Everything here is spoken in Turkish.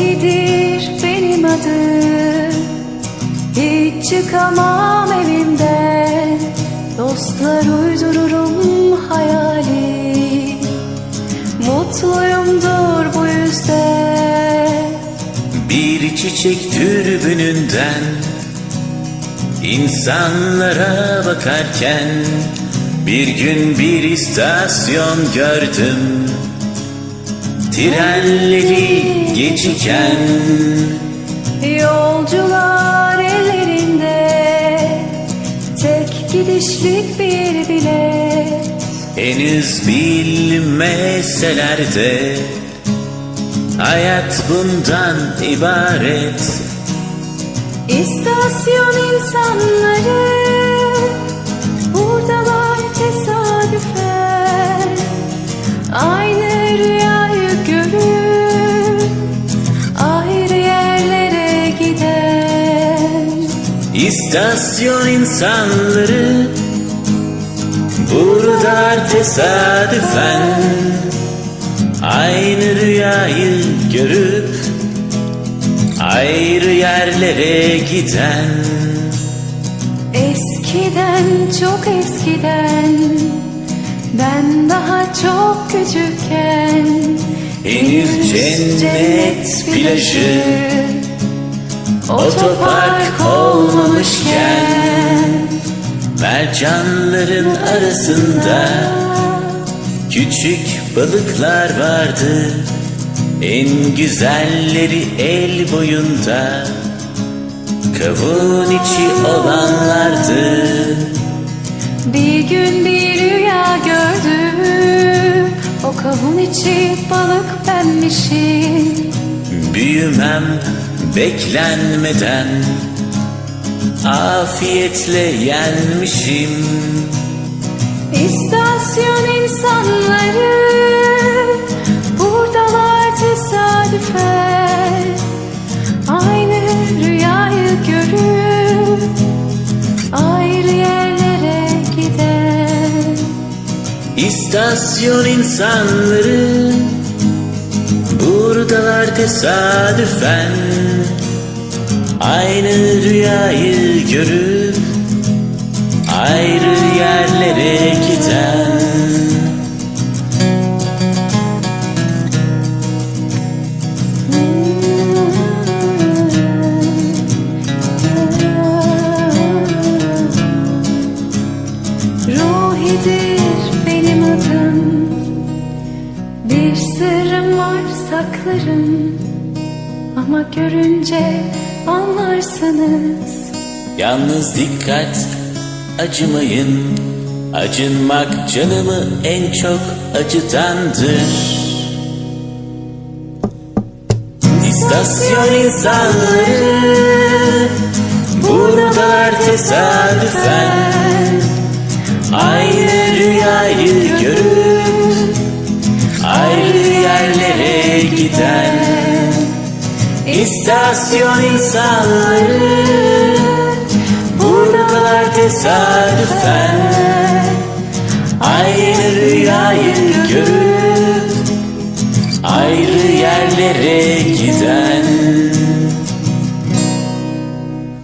Ruhidir benim adım. Hiç çıkamam evimden. Dostlar uydururum hayali. Mutluyumdur bu yüzden. Bir çiçek türbününden insanlara bakarken Bir gün bir istasyon gördüm Trenleri geçiken Yolcular ellerinde Tek gidişlik bir bilet Henüz bilmeseler de Hayat bundan ibaret. İstasyon insanları İstasyon insanları Burada tesadüfen Aynı rüyayı görüp Ayrı yerlere giden. Eskiden çok eskiden Ben daha çok küçükken Henüz cennet plajı Otopark olmamışken Mercanların arasında Küçük balıklar vardı. En güzelleri el boyunda Kavun içi olanlardı. Bir gün bir rüya gördüm. O kavun içi balık benmişim. Büyümem beklenmeden Afiyetle yenmişim. İstasyon insanları Buradalar tesadüfen Aynı rüyayı görüp Ayrı yerlere giden İstasyon insanları Buradalar tesadüfen. Aynı rüyayı görüp Ayrı var saklarım Ama görünce anlarsınız. Yalnız dikkat acımayın. Acınmak canımı en çok acıtandır. İstasyon insanları Buradalar tesadüfen. Aynı rüyayı görüp Ayrı yerlere giden İstasyon insanları. Buradalar tesadüfen Aynı rüyayı görüp Ayrı yerlere giden